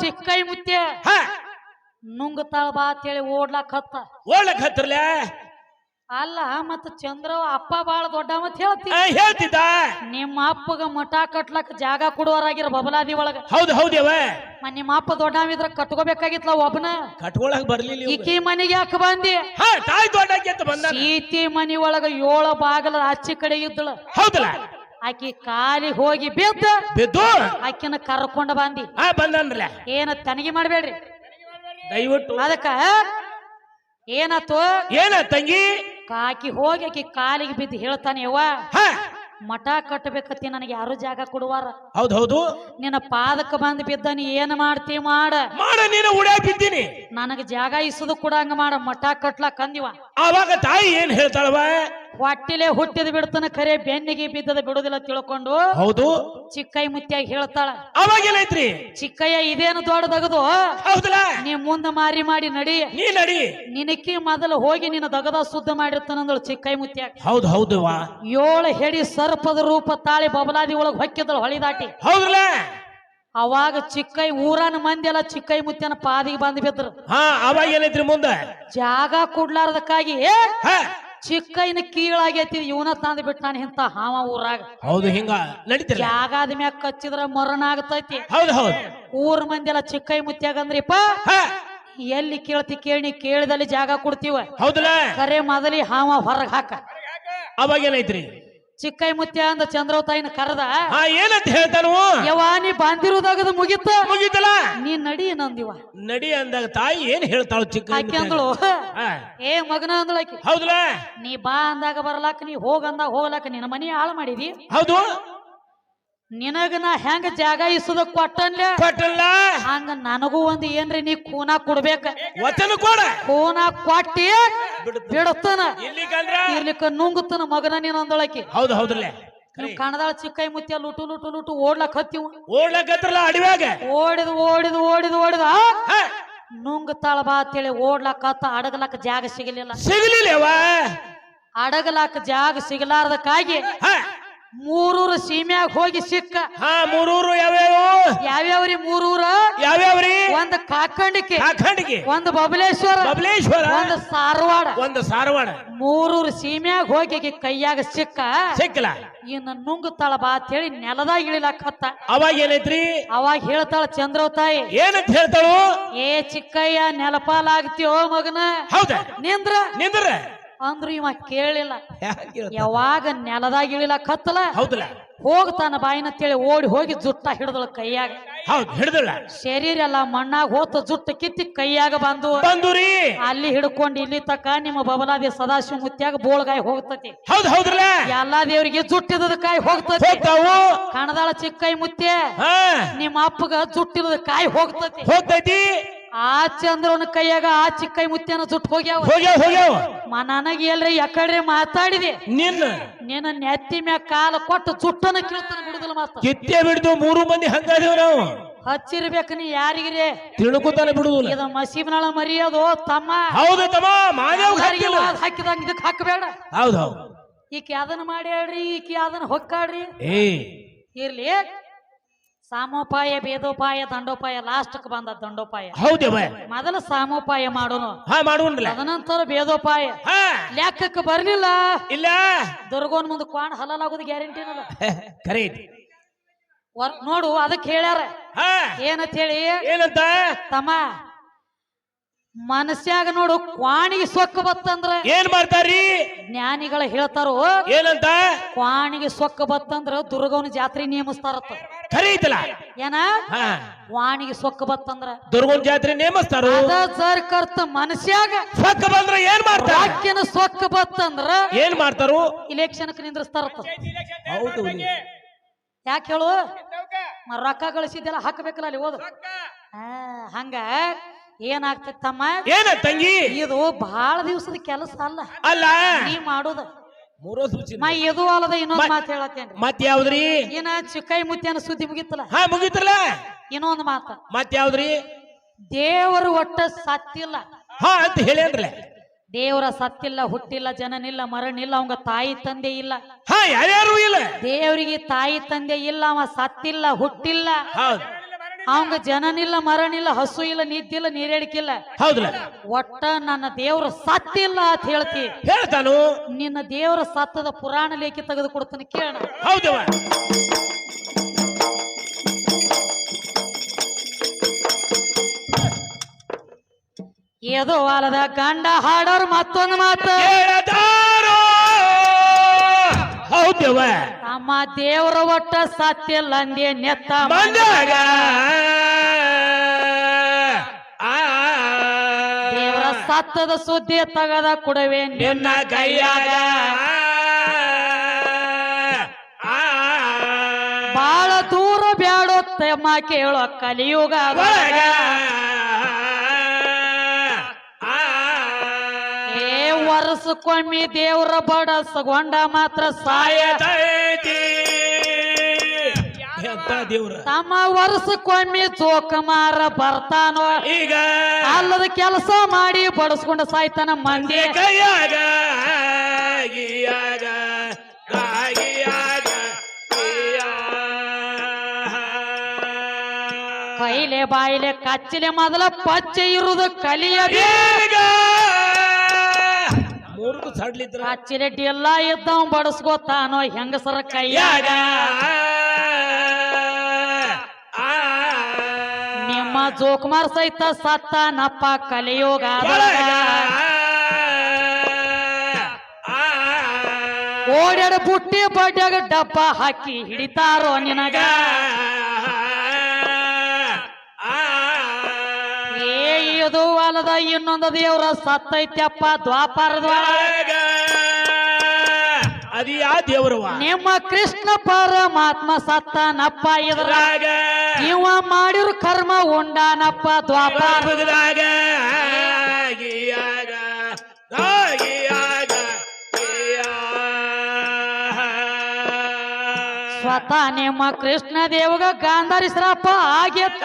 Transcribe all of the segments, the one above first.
ಚಿಕ್ಕೈ ಮುತ್ಯ. ಹಾ. ನುಂಗತಾಳ ಬಾ ಅಂತೇಳಿ ಓಡ್ಲಾಕ್ ಹತ್ತ. ಓಡ್ಲಕ್ ಹತ್ರಲ್ಲ ಅಲ್ಲ ಮತ್ತ ಚಂದ್ರ ಅಪ್ಪ ಬಾಳ ದೊಡ್ಡ ಮತ್ ಹೇಳ್ತಿ. ಹೇಳ್ತಿದ್ದ? ನಿಮ್ಮ ಅಪ್ಪಗ ಮಠ ಕಟ್ಲಕ್ ಜಾಗ ಕೊಡುವರಾಗಿರ ಬಬಲಾದಿ ಒಳಗ. ಹೌದು ಹೌದೇವ ಮ ನಿಮ್ಮ ಅಪ್ಪ ದೊಡ್ಡವಿದ್ರ ಕಟ್ಕೋಬೇಕಾಗಿತ್ಲ ಒಬ್ಬನ ಕಟ್ಕೊಳಕ್ ಬರ್ಲಿಲ್ಲ. ಈಕಿ ಮನೆಗೆ ಯಾಕೆ ಬಂದಿ? ಹಾ ತಾಯಿ ದೊಡ್ಡಕ್ಕೆ ಅಂತ ಬಂದ ಸೀತಿ ಮನಿ ಒಳಗ ಏಳ ಬಾಗಲ ಆಚೆ ಕಡೆ ಇದ್ದಳ. ಹೌದಲ್ಲ? ಆಕಿ ಕಾಲಿ ಹೋಗಿ ಬಿದ್ದು ಬಿದ್ದು. ಆಕಿನ ಕರ್ಕೊಂಡ ಬಂದಿ. ಆ ಬಂದನ್ರಲ್ಲ ಏನ ತನಗಿ ಮಾಡ್ಬೇಡ್ರಿ? ದಯವಿಟ್ಟು. ಅದಕ್ಕ ಏನಾತು? ಏನ ತಂಗಿ? ಕಾಕಿ ಹೋಗಿ ಆಕಿ ಕಾಲಿಗೆ ಬಿದ್ದು ಹೇಳ್ತಾನೆ ಯವ್ವ ಮಠ ಕಟ್ಟಬೇಕತ್ತಿ ನನಗೆ ಯಾರು ಜಾಗ ಕೊಡುವಾರ? ಹೌದು ಹೌದು. ನಿನ್ನ ಪಾದಕ್ಕೆ ಬಂದ್ ಬಿದ್ದ ನೀ ಏನ್ ಮಾಡ್ತಿ ಮಾಡ. ಮಾಡ ನೀನು ಉಡಾ ಬಿದ್ದೀನಿ. ನನಗೆ ಜಾಗ ಇಸುದು ಕೊಡಂಗ ಮಾಡ ಮಠ ಕಟ್ಲಾಕ್ ಅಂದಿವ. ಆವಾಗ ತಾಯಿ ಏನ್ ಹೇಳ್ತಾಳವ ಹೊಟ್ಟಿಲೆ ಹುಟ್ಟಿದ ಬಿಡ್ತಾನ ಖರೆ ಬೆನ್ನಿಗೆ ಬಿದ್ದದ ಬಿಡುದಿಲ್ಲ ತಿಳ್ಕೊಂಡು ಹೌದು. ಚಿಕ್ಕೈ ಮುತ್ತಿಯಾಗಿ ಹೇಳ್ತಾಳ. ಅವಾಗ ಏನೈತ್ರಿ ಚಿಕ್ಕಯ್ಯ ಇದೇನು ದೊಡ್ಡದಗದು? ಹೌದಲ್ಲ? ನೀ ಮುಂದ ಮಾರಿ ಮಾಡಿ ನಡಿ. ನೀ ನಡಿ. ನಿನಕಿ ಮೊದಲು ಹೋಗಿ ನಿನ್ನ ದಗದ ಶುದ್ಧ ಮಾಡಿರ್ತಾನಂದಳು ಚಿಕ್ಕೈ ಮುತ್ಯಾಗ. ಹೌದು ಹೌದು ವಾ. ಏಳು ಹೆಡಿ ಸರ್ಪದ ರೂಪ ತಾಳಿ ಬಬಲಾದಿ ಒಳಗ್ ಹೊಕ್ಕಿದಳು ಹೊಳಿ ದಾಟಿ. ಹೌದಲ್ಲ ಅವಾಗ ಚಿಕ್ಕೈ ಊರನ ಮಂದಿ ಎಲ್ಲ ಚಿಕ್ಕೈ ಮುತ್ಯನ ಪಾದಿಗೆ ಬಂದ್ ಬಿದ್ರು. ಹಾ ಅವಾಗ ಏನೈತ್ರಿ ಮುಂದ? ಜಾಗ ಕೊಡ್ಲಾರ್ದಕ್ಕಾಗಿ ಹಾ ಚಿಕ್ಕೈನ ಕೀಳಾಗೈತಿ ಇವನ ತಂದ್ ಬಿಟ್ಟಾನ ಇಂತ ಹಾವ ಊರಾಗ. ಹೌದು ಹಿಂಗ ನಡೀತಿರ ಜಾಗದ ಮ್ಯಾಗ ಕಚ್ಚಿದ್ರ ಮರಣ ಆಗತೈತಿ. ಹೌದು ಹೌದು. ಊರ್ ಮಂದಿ ಎಲ್ಲ ಚಿಕ್ಕೈ ಮುತ್ಯಾಗ ಅಂದ್ರಿಪ್ಪ ಹಾ. ಎಲ್ಲಿ ಕೇಳ್ತಿ ಕೇಳಿ ಕೇಳಿದಲ್ಲಿ ಜಾಗ ಕೊಡ್ತೀವ. ಹೌದಲ್ಲ. ಕರೆ ಮೊದಲಿ ಹಾವ ಹೊರಗ್ ಹಾಕ. ಅವಾಗ ಏನೈತ್ರಿ ಚಿಕ್ಕೈ ಮುತ್ಯ ಅಂದ ಚಂದ್ರವತಾಯಿನ ಕರೆದ ಹಾ ಏನಂತ ಹೇಳ್ತಾನು? ಯವ್ವ ನೀ ಬಂದಿರೋದಾಗ ಮುಗಿತ. ಮುಗಿತಲ್ಲ? ನೀ ನಡಿ ನಂದಿವ. ನಡಿ ಅಂದಾಗ ತಾಯಿ ಏನ್ ಹೇಳ್ತಾಳು ಚಿಕ್ಕ ಆಕೆ ಅಂದಳು ಏ ಮಗನ ಅಂದಳು ಆಕಿ ಹೌದಲ್ಲ? ನೀ ಬಾ ಅಂದಾಗ ಬರ್ಲಾಕ ನೀ ಹೋಗ ಅಂದಾಗ ಹೋಗ್ಲಾಕ ನಿನ್ನ ಮನಿ ಹಾಳು ಮಾಡಿದಿ? ಹೌದು. ನಿನಗ ನಾ ಹೆಂಗ ಜಾಗ ಇಸದ ಕೊಟ್ಟನ್ಲೆ? ಕೊಟ್ಟಲ್ಲ? ಹಂಗ ನನಗೂ ಒಂದ್ ಏನ್ರಿ ನೀ ಕೂನ ಕೊಡ್ಬೇಕ? ವಚನ ಕೊಡ. ಕೂನ ಕೊಟ್ಟಿ ಬಿಡತನ ಇರ್ಲಿಕ್ಕ ನುಂಗುತ್ತನ ಮಗನ ನೀನ್ ಅಂದೊಳಕಿ ಹೌದು ಹೌದಲ್ಲ ಕಣದಾಳ ಚಿಕ್ಕೈ ಮುತ್ಯ ಲುಟು ಲುಟು ಲುಟು ಓಡ್ಲಕ್ ಹತ್ತಿವು. ಓಡ್ಲಕತ್ರಲ್ಲ ಅಡಿವಾಗ ಓಡಿದ್ ಓಡಿದ್ ಓಡಿದ್ ಓಡಿದ ನುಂಗ್ ನುಂಗ್ತಾಳ ಬಾ ಅಂತೇಳಿ ಓಡ್ಲಕ್ ಹತ್ತ ಅಡಗಲಕ್ ಜಾಗ ಸಿಗಲಿಲ್ಲ. ಸಿಗಲಿಲ್ಲ ಅಡಗಲಕ್ ಜಾಗ ಸಿಗಲಾರ್ದಕ್ಕಾಗಿ ಮೂರೂರು ಸೀಮ್ಯಾಗ ಹೋಗಿ ಸಿಕ್ಕ. ಹಾ ಮೂರೂರು ಯಾವ್ಯಾವ? ಯಾವ್ಯಾವ್ರಿ ಮೂರೂರ? ಯಾವ್ಯಾವ್ರಿ? ಒಂದ್ ಕಾಕಂಡಿಕೆ ಕಾಕಂಡಿಕೆ. ಒಂದ್ ಬಬಲೇಶ್ವರ ಬಬಲೇಶ್ವರ. ಒಂದ್ ಸಾರವಾಡ. ಒಂದು ಸಾರವಾಡ. ಮೂರೂರು ಸೀಮ್ಯಾಗ ಹೋಗಿ ಆಕಿ ಕೈಯಾಗ ಸಿಕ್ಕ. ಸಿಕ್ಕಲ ಇನ್ನ ನುಂಗುತ್ತಾಳ ಬಾ ಅಂತೇಳಿ ನೆಲದಾಗ ಇಳಿಲಾಕ ಹತ್ತ. ಅವಾಗ ಏನೈತ್ರಿ? ಅವಾಗ ಹೇಳ್ತಾಳ ಚಂದ್ರವತಾಯಿ ಏನಂತ ಹೇಳ್ತಾಳು? ಏ ಚಿಕ್ಕಯ್ಯ ನೆಲಪಾಲಾಗ್ತೀಯೋ ಮಗನ? ಹೌದ. ನಿಂದ್ರ. ನಿಂದ್ರ. ಅಂದ್ರು ಇವ ಕೇಳಿಲ್ಲ. ಯಾವಾಗ ನೆಲದಾಗ ಇಳಿಲ ಕತ್ತಲ? ಹೌದಲ್ಲ? ಹೋಗ್ತಾನ ಬಾಯಿನ ಅಂತೇಳಿ ಓಡಿ ಹೋಗಿ ಜುಟ್ಟ ಹಿಡಿದಳು ಕೈಯಾಗ. ಹೌದು ಹಿಡ್ದಲ್ಲ ಶರೀರ ಎಲ್ಲ ಮಣ್ಣಾಗ ಹೋತ ಜುಟ್ಟ ಕಿತ್ತಿ ಕೈಯಾಗ ಬಂದು. ಬಂದುರಿ ಅಲ್ಲಿ ಹಿಡ್ಕೊಂಡು ಇಲ್ಲಿ ತಕ ನಿಮ್ಮ ಬಬಲಾದಿ ಸದಾಶಿವ ಮುತ್ಯಾಗ ಬೋಳ್ಗಾಯಿ ಹೋಗ್ತತಿ. ಹೌದ್ ಹೌದ್ರಲ್ಲ? ಎಲ್ಲಾ ದೇವ್ರಿಗೆ ಜುಟ್ಟಿದ ಕಾಯಿ ಹೋಗ್ತತಿ. ಕಣದಾಳ ಚಿಕ್ಕೈ ಮುತ್ತೆ ನಿಮ್ಮ ಅಪ್ಪಗ ಜುಟ್ಟಿದ ಕಾಯಿ ಹೋಗ್ತತಿ. ಹೋಗ್ತೈತಿ? ಆ ಚಂದ್ರನ ಕೈಯಾಗ ಆ ಚಿಕ್ಕೈ ಮುತ್ಯನ ಸುಟ್ಟು ಹೋಗ್ಯಾವ. ಹೋಗ್ಯಾವ ಹೋಗ್ಯಾವ. ನನಗೆ ಎಲ್ರಿ ಯಕಡೆ ಮಾತಾಡಿದೆ. ನಿನ್ನ ನಿನ್ನ ನೆತ್ತಿ ಮ್ಯಾಗ ಕಾಲ ಕೊಟ್ಟು ಸುಟ್ಟನ ಕಿಳ್ತಾನ ಬಿಡುದಿಲ್ಲ ಮಾತು ಕಿತ್ತೆ ಬಿಡ್ದು ಮೂರು ಮಂದಿ ಹಂಗಾದೇವ್ ನಾವು. ಹಚ್ಚಿರ್ಬೇಕು ನೀ ಯಾರಿಗಿರಿ? ತಿಳ್ಕೊತಾನೆ ಬಿಡುದಿಲ್ಲ. ಇದು ಮಸೀಬ್ನಾಳ ಮರಿಯೋದು ತಮ್ಮ? ಹೌದು ತಮ್ಮ ಮಾದೇವ್ ಹಾಕಿದಂಗ ಇದಕ್ಕೆ ಹಾಕಬೇಡ. ಹೌದು ಹೌದು. ಈಕೆ ಅದನ್ನ ಹೇಳ್ರಿ ಈಕೆ ಅದನ್ನ ಹೊಕ್ಕಾಡ್ರಿ ಏ ಇರ್ಲಿ. ಸಾಮೋಪಾಯ ಭೇದೋಪಾಯ ದಂಡೋಪಾಯ ಲಾಸ್ಟ್ಕ್ ಬಂದ ದಂಡೋಪಾಯ. ಹೌದೇವ ಮೊದಲ ಸಾಮೋಪಾಯ ಮಾಡೋನು. ಹಾ ಮಾಡೋಣ ತದನಂತರ ಭೇದೋಪಾಯ. ಲೆಕ್ಕಕ್ಕೆ ಬರ್ಲಿಲ್ಲ. ಇಲ್ಲ. ದುರ್ಗೋನ್ ಮುಂದೆ ಕ್ವಾಣ ಹಲಾಲಾಗೋದು ಗ್ಯಾರಂಟಿನಲ್ಲ ಕರೆ ನೋಡು ಅದಕ್ಕೆ ಹೇಳ್ಯಾರ. ಏನಂತ ಹೇಳಿ ಏನಂತ? ತಮ್ಮ ಮನಸ್ಯಾಗ ನೋಡು ಕ್ವಾಣಿಗೆ ಸೊಕ್ಕ ಬತ್ತಂದ್ರ. ಏನ್ ಮಾಡ್ತಾರಿ ಜ್ಞಾನಿಗಳ ಹೇಳ್ತಾರೋ ಏನಂತ? ಕ್ವಾಣಿಗೆ ಸೊಕ್ಕ ಬತ್ತಂದ್ರ ದುರ್ಗವನ ಜಾತ್ರೆ ನೇಮಿಸ್ತಾರತ್ತ ಐತಲ್ಲ? ಏನ? ಹಾ. ಕ್ವಾಣಿಗೆ ಸೊಕ್ಕ ಬತ್ತಂದ್ರ? ದುರ್ಗನ್ ಜಾತ್ರೆ ನೇಮಿಸ್ತಾರು. ಅದ ಸರ್ ಕರ್ತ ಮನುಷ್ಯಾಗ ಸೊಕ್ಕ ಬಂದ್ರ ಏನ್ ಮಾಡ್ತಾರ? ರಾಕ್ಯನ ಸೊಕ್ಕ ಬತ್ತಂದ್ರ ಏನ್ ಮಾಡ್ತಾರು? ಇಲೆಕ್ಷನ್ ನಿಂದ್ರಸ್ತಾರ ಹೌದು ಯಾಕೆ ಹೇಳು? ಮ ರೊಕ್ಕ ಗಳಿಸಿದ್ದೆಲ್ಲ ಹಾಕಬೇಕಲ್ಲ ಅಲ್ಲಿ ಆ, ಹಂಗ ಏನಾಗ್ತೈತಮ್ಮ ಏನ ತಂಗಿ? ಇದು ಬಹಳ ದಿವಸದ ಕೆಲಸ ಅಲ್ಲ. ಅಲ್ಲ. ನೀ ಮಾಡೋದ. ಮೂರೋ ಸೂಚಿ ಮೈ ಎದು ಅಲ್ಲದ ಇನ್ನೊಂದ್ ಮತ್- ಹೇಳತ್ತೇನ್ರಿ? ಮತ್ ಯಾವ್ದ್ರಿ? ಏನ ಚಿಕ್ಕೈ ಮುತ್ಯನ ಸುದ್ದಿ ಮುಗಿತಲ್ಲ ಹಾ ಮುಗಿತ್ರಲ್ಲ ಇನ್ನೊಂದು ಮಾತ. ಮತ್ ಯಾವ್ದ್ರಿ? ದೇವರು ಒಟ್ಟ ಸತ್ತಿಲ್ಲ. ಹಾ ಅಂತ ಹೇಳ್ಯಾನ್ರಲ್ಲ ದೇವರ ಸತ್ತಿಲ್ಲ ಹುಟ್ಟಿಲ್ಲ ಜನನಿಲ್ಲ ಮರಣಿಲ್ಲ ಅವಂಗ ತಾಯಿ ತಂದೆ ಇಲ್ಲ. ಹಾ ಯಾರ್ಯಾರು ಇಲ್ಲ. ದೇವರಿಗೆ ತಾಯಿ ತಂದೆ ಇಲ್ಲ ಅವ ಸತ್ತಿಲ್ಲ ಹುಟ್ಟಿಲ್ಲ. ಹೌದ್. ಅವಂಗ ಜನನಿಲ್ಲ ಮರಣಿಲ್ಲ ಹಸು ಇಲ್ಲ ನಿದ್ದಿಲ್ಲ ಇಲ್ಲ ಹೌದಲ್ಲ ಒಟ್ಟ ನನ್ನ ದೇವ್ರ ಸತ್ತಿಲ್ಲ ಅಂತ ಹೇಳ್ತಿ. ಹೇಳ್ತಾನು? ನಿನ್ನ ದೇವರ ಸತ್ತದ ಪುರಾಣ ಲೇಖಿ ತೆಗೆದು ಕೊಡ್ತಾನೆ ಕೇಳ ಹೌದವ ಏದೋ ಅಲದ ಗಂಡ ಹಾಡೋರು ಮತ್ತೊಂದು ಮಾತು. ಹೌದವ್ವ ಹೌದವ ನಮ್ಮ ದೇವರ ಒಟ್ಟ ಸತ್ಯ ಅಂದೇ ನೆತ್ತ ಬಂದಾಗ ದೇವರ ಸತ್ತದ ಸುದ್ದಿ ತಗದ ಕೊಡವೆ ನಿನ್ನ ಕೈಯಾಗ. ಬಾಳ ದೂರ ಬೇಡ ತಮ್ಮ ಕೇಳೋ ಕಲಿಯುಗ ವರ್ಷಕ್ಕೊಮ್ಮೆ ದೇವ್ರ ಬಡಸಗೊಂಡ ಮಾತ್ರ ಸಾಯ ಎಂತ ದೇವ್ರ. ತಮ್ಮ ವರ್ಷಕ್ಕೊಮ್ಮೆ ಚೋಕಮಾರ ಬರ್ತಾನೋ ಈಗ ಅಲ್ಲದ ಕೆಲಸ ಮಾಡಿ ಬಡಸ್ಕೊಂಡ ಸಾಯ್ತಾನ ಮಂದಿ. ಕೈಯಾಗ ಗೀಯಾಗ ಕೈಲೆ ಬಾಯಿಲೆ ಕಚ್ಚಲೆ ಮೊದಲ ಪಚ್ಚೆ ಇರುದು ಈಗ ಮೂರ್ಕು ಸಡ್ಲಿದ್ರ. ಕಚ್ಚಿಲೆ ಡಿಲ್ಲ ಇದ್ದವ ಬಡಸ್ಕೋತಾನೋ ಹೆಂಗಸರ ಕೈಯಾಗ. ಯಾಗ ಜೋಕುಮಾರ್ ಸಹಿತ ಸತ್ತ ನಪ್ಪ ಕಲಿಯೋಗ ಓಡ್ಯಾಡ ಬುಟ್ಟಿ ಬಡ್ಯಾಗ ಡಬ್ಬ ಹಾಕಿ ಹಿಡಿತಾರೋ ನಿನಗ. ಏ ಇದು ಅಲ್ಲದ ಇನ್ನೊಂದು ದೇವ್ರ ಸತ್ತೈತ್ಯಪ್ಪ ದ್ವಾಪರದೊಳಗ ಅದಿಯಾ ದೇವ್ರವ ನಿಮ್ಮ ಕೃಷ್ಣ ಪರಮಾತ್ಮ ಸತ್ತನಪ್ಪ ಇದ್ರ ಇವ ಮಾಡಿರು ಕರ್ಮ ಉಂಡಾನಪ್ಪ ದ್ವಾಪರ ಬಾಬುಗದಾಗ ಗೀಯಾಗ ಗಾಗಿಯಾಗ ಸ್ವತಃ ನಿಮ್ಮ ಕೃಷ್ಣ ದೇವಗ ಗಾಂಧಾರಿ ಶ್ರಾಪ ಆಗೇತ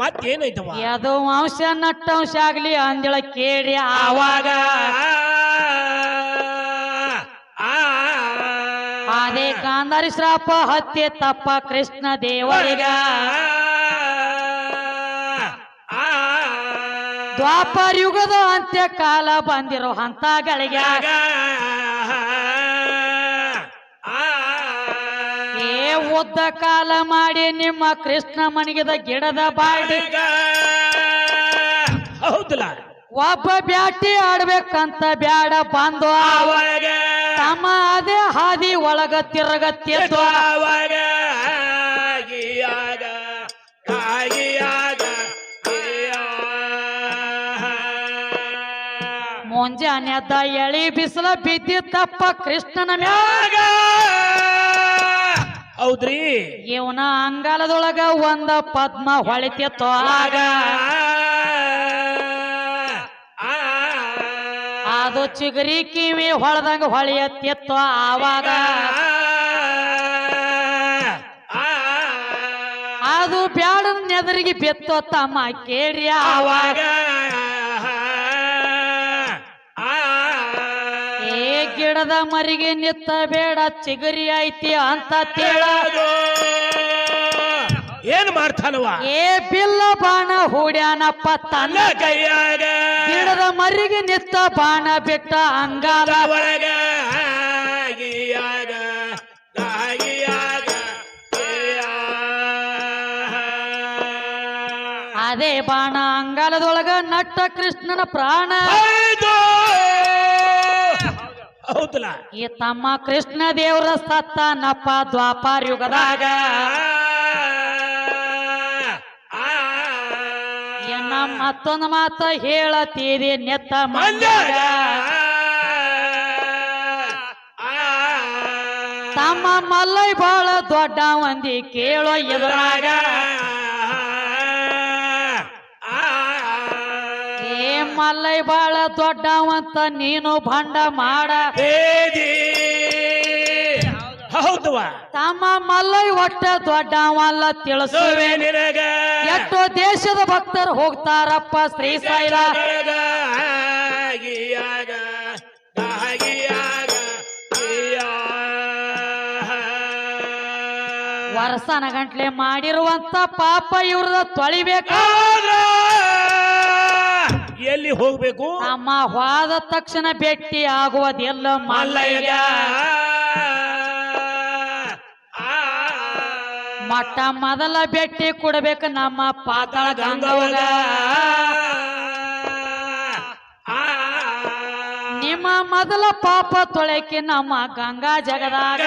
ಮತ್ತೇನೈತವ ಅಂಶ ವಂಶ ನಟ್ಟಂಶ ಆಗ್ಲಿ ಅಂದೇಳ ಕೇಳಿ ಆವಾಗ ಅದೇ ಗಾಂಧಾರಿ ಶ್ರಾಪ ಹತ್ಯೆ ತಪ್ಪ ಕೃಷ್ಣ ದೇವರಿಗ. ದ್ವಾಪರ ಯುಗದ ಅಂತ್ಯ ಕಾಲ ಬಂದಿರೋ ಹಂತಗಳಿಗೆ ಏ ಉದ್ದ ಕಾಲ ಮಾಡಿ ನಿಮ್ಮ ಕೃಷ್ಣ ಮಣಿಗಿದ ಗಿಡದ ಬಾಡಿ. ಹೌದಲ್ಲ ಒಬ್ಬ ಬ್ಯಾಟಿ ಆಡ್ಬೇಕಂತ ಬ್ಯಾಡ ಬಂದು ಆವಾಗ ತಮ್ಮ ಅದೇ ಹಾದಿ ಒಳಗ ಕಾಗಿಯಾಗ ಮುಂಜಾನೆ ಅದ ಎಳಿ ಬಿಸಿಲ ಬಿದ್ದಿತ್ತಪ್ಪ ಕೃಷ್ಣನ ಮ್ಯಾಗ ಹೌದ್ರಿ. ಇವನ ಅಂಗಾಲದೊಳಗ ಒಂದ ಪದ್ಮ ಹೊಳಿತಿತ್ತು ಆಗ ಅದು ಚಿಗರಿ ಕಿವಿ ಹೊಳದಂಗ ಹೊಳಿಯತ್ತಿತ್ತ ಆವಾಗ. ಅದು ಬ್ಯಾಡ ನೆದರಿಗೆ ಬೆತ್ತೋ ತಮ್ಮ ಕೇಳಿ ಆವಾಗ. ಏ ಗಿಡದ ಮರಿಗೆ ನಿತ್ತ ಬೇಡ ಚಿಗರಿ ಐತಿ ಅಂತ ತೇಳ ಏನ್ ಮಾಡ್ತಾನವ ಏ ಬಿಲ್ಲ ಬಾಣ ಹೂಡ್ಯಾನಪ್ಪ ತನ್ನ ಕೈಯಾಗ ಗಿಡದ ಮರಿಗೆ ನಿತ್ತ ಬಾಣ ಬಿಟ್ಟ ಅಂಗಾಲ ಒಳಗ ಅದೇ ಬಾಣ ಅಂಗಾಲದೊಳಗ ನಟ್ಟ ಕೃಷ್ಣನ ಪ್ರಾಣ. ಈ ತಮ್ಮ ಕೃಷ್ಣ ದೇವರ ಸತ್ತನಪ್ಪ ದ್ವಾಪಾರ ಯುಗದಾಗ ಮತ್ತೊಂದು ಮಾತ ಹೇಳತೀರಿ ನೆತ್ತ ಮಂಜಾಗ ತಮ್ಮ ಮಲ್ಲೈ ಬಾಳ ದೊಡ್ಡ ಮಂದಿ ಕೇಳೋ ಎದುರಾಗ. ಏ ಮಲ್ಲೈ ಬಾಳ ದೊಡ್ಡವಂತ ನೀನು ಭಂಡ ಮಾಡ. ಹೌದವ ತಮ್ಮ ಮಲ್ಲೈ ಒಟ್ಟ ದೊಡ್ಡವಲ್ಲ ತಿಳಿಸುವೆ. ನಿನಗ. ಎಷ್ಟೋ ದೇಶದ ಭಕ್ತರು ಹೋಗ್ತಾರಪ್ಪ ಶ್ರೀಶೈಲ ಸಾಯಿಲ ವರ್ಸನ ವರ್ಷನ ಗಂಟ್ಲೆ ಮಾಡಿರುವಂತ ಪಾಪ ಇವ್ರದ ತೊಳಿಬೇಕು. ಎಲ್ಲಿ ಹೋಗ್ಬೇಕು? ನಮ್ಮ ಹೋದ ತಕ್ಷಣ ಭೇಟಿ ಆಗುವುದೆಲ್ಲ ಮಲ್ಲಯ್ಯ. ಮೊಟ್ಟ ಮೊದಲ ಭೇಟಿ ಕೊಡ್ಬೇಕು ನಮ್ಮ ಪಾತಾಳ ಗಂಗವಾಗ. ನಿಮ್ಮ ಮೊದಲ ಪಾಪ ತೊಳೆಕಿ ನಮ್ಮ ಗಂಗಾ ಜಗದಾಗ.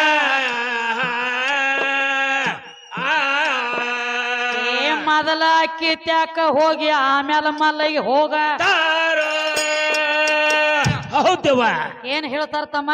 ಮೊದಲ ಅಕ್ಕಿ ತ್ಯಾಕ ಹೋಗಿ ಆಮೇಲೆ ಮಲ್ಲಿಗೆ ಹೋಗ. ಹೌದವ್ವ. ಏನ್ ಹೇಳ್ತಾರ ತಮ್ಮ?